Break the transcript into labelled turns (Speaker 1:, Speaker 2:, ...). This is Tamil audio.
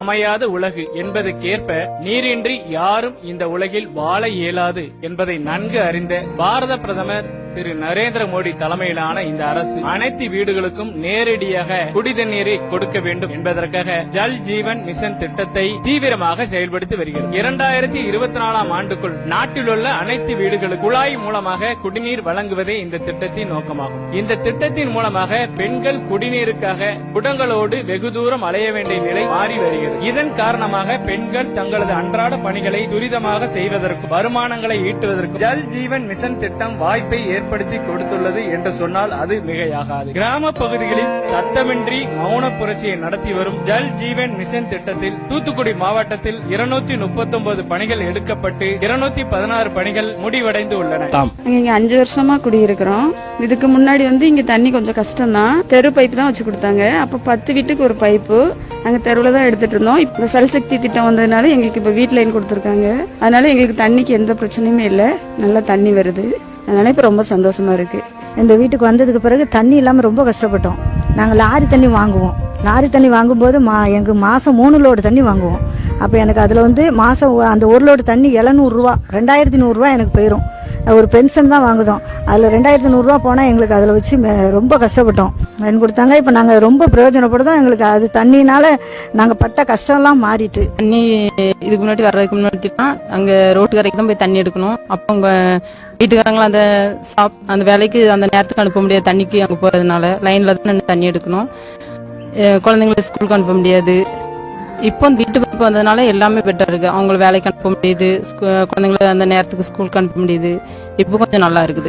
Speaker 1: அமையாத உலகு என்பதற்கேற்ப நீரின்றி யாரும் இந்த உலகில் வாழ இயலாது என்பதை நன்கு அறிந்த பாரத பிரதமர் திரு நரேந்திர மோடி தலைமையிலான இந்த அரசு அனைத்து வீடுகளுக்கும் நேரடியாக குடிதண்ணீரை கொடுக்க வேண்டும் என்பதற்காக ஜல் ஜீவன் மிஷன் திட்டத்தை தீவிரமாக செயல்படுத்தி வருகிறது. இரண்டாயிரத்தி இருபத்தி நாலாம் ஆண்டுக்குள் நாட்டிலுள்ள அனைத்து வீடுகளுக்கு குழாய் மூலமாக குடிநீர் வழங்குவதே இந்த திட்டத்தின் நோக்கமாகும். இந்த திட்டத்தின் மூலமாக பெண்கள் குடிநீருக்காக குடங்களோடு வெகு தூரம் அலைய வேண்டிய நிலை மாறி வருகிறது. இதன் காரணமாக பெண்கள் தங்களது அன்றாட பணிகளை துரிதமாக செய்வதற்கு வருமானங்களை ஈட்டுவதற்கு ஜல் ஜீவன் மிஷன் திட்டம் வாய்ப்பை ஏற்படுத்தி கொடுத்துள்ளது என்று சொன்னால் அது மிகையாகாது. கிராம பகுதிகளில் சத்தமின்றி மௌன புரட்சியை நடத்தி வரும் ஜல் ஜீவன் மிஷன் திட்டத்தில் தூத்துக்குடி மாவட்டத்தில் இருநூத்தி முப்பத்தி பணிகள் எடுக்கப்பட்டு இருநூத்தி பதினாறு பணிகள் முடிவடைந்து உள்ளன.
Speaker 2: இங்க அஞ்சு வருஷமா குடியிருக்கிறோம். இதுக்கு முன்னாடி வந்து இங்க தண்ணி கொஞ்சம் கஷ்டம் தான் தெரு பைப் தான் வச்சு கொடுத்தாங்க. அப்ப பத்து வீட்டுக்கு ஒரு பைப்பு. நாங்க தெருவுல தான் எடுத்துட்டு இருந்தோம். இப்ப சல்சக்தி திட்டம் வந்ததுனால எங்களுக்கு இப்ப வீட் லைன் கொடுத்துருக்காங்க. அதனால எங்களுக்கு தண்ணிக்கு எந்த பிரச்சனையுமே இல்லை. நல்லா தண்ணி வருது. நினைப்பு ரொம்ப சந்தோஷமாக இருக்குது
Speaker 3: இந்த வீட்டுக்கு வந்ததுக்கு பிறகு தண்ணி இல்லாமல் ரொம்ப கஷ்டப்பட்டோம். நாங்கள் லாரி தண்ணி வாங்குவோம். லாரி தண்ணி வாங்கும்போது மா எங்கள் மாதம் மூணு லோடு தண்ணி வாங்குவோம். அப்போ எனக்கு அதில் வந்து மாதம் அந்த ஒரு லோடு தண்ணி எழுநூறுரூவா ரெண்டாயிரத்தி நூறுரூவா எனக்கு போயிடும் ஒரு பென்ஷன் தான் வாங்குதோம். அதில் ரெண்டாயிரத்தி நூறுரூவா போனால் எங்களுக்கு அதில் வச்சு மே- ரொம்ப கஷ்டப்பட்டோம். பயன் கொடுத்தாங்க இப்போ நாங்கள் ரொம்ப பிரயோஜனப்படுதோம் எங்களுக்கு அது தண்ணினால நாங்கள் பட்ட கஷ்டம்லாம் மாறிட்டு.
Speaker 4: தண்ணி இதுக்கு முன்னாடி வர்றதுக்கு முன்னாடி அங்கே ரோட்டு கரைக்கு தான் போய் தண்ணி எடுக்கணும். அப்போ உங்கள் வீட்டுக்காரங்களும் அந்த சாப் அந்த வேலைக்கு அந்த நேரத்துக்கு அனுப்ப முடியாது தண்ணிக்கு அங்கே போகிறதுனால லைனில் தான் தண்ணி எடுக்கணும். குழந்தைங்களை ஸ்கூலுக்கு அனுப்ப முடியாது. இப்போ வீட்டு பைப்பு வந்ததுனால எல்லாமே பெட்டர் இருக்கு. அவங்கள வேலைக்கு அனுப்ப முடியுது. ஸ்கூ- குழந்தைங்கள அந்த நேரத்துக்கு ஸ்கூலுக்கு அனுப்ப முடியுது. இப்போ கொஞ்சம் நல்லா இருக்குது.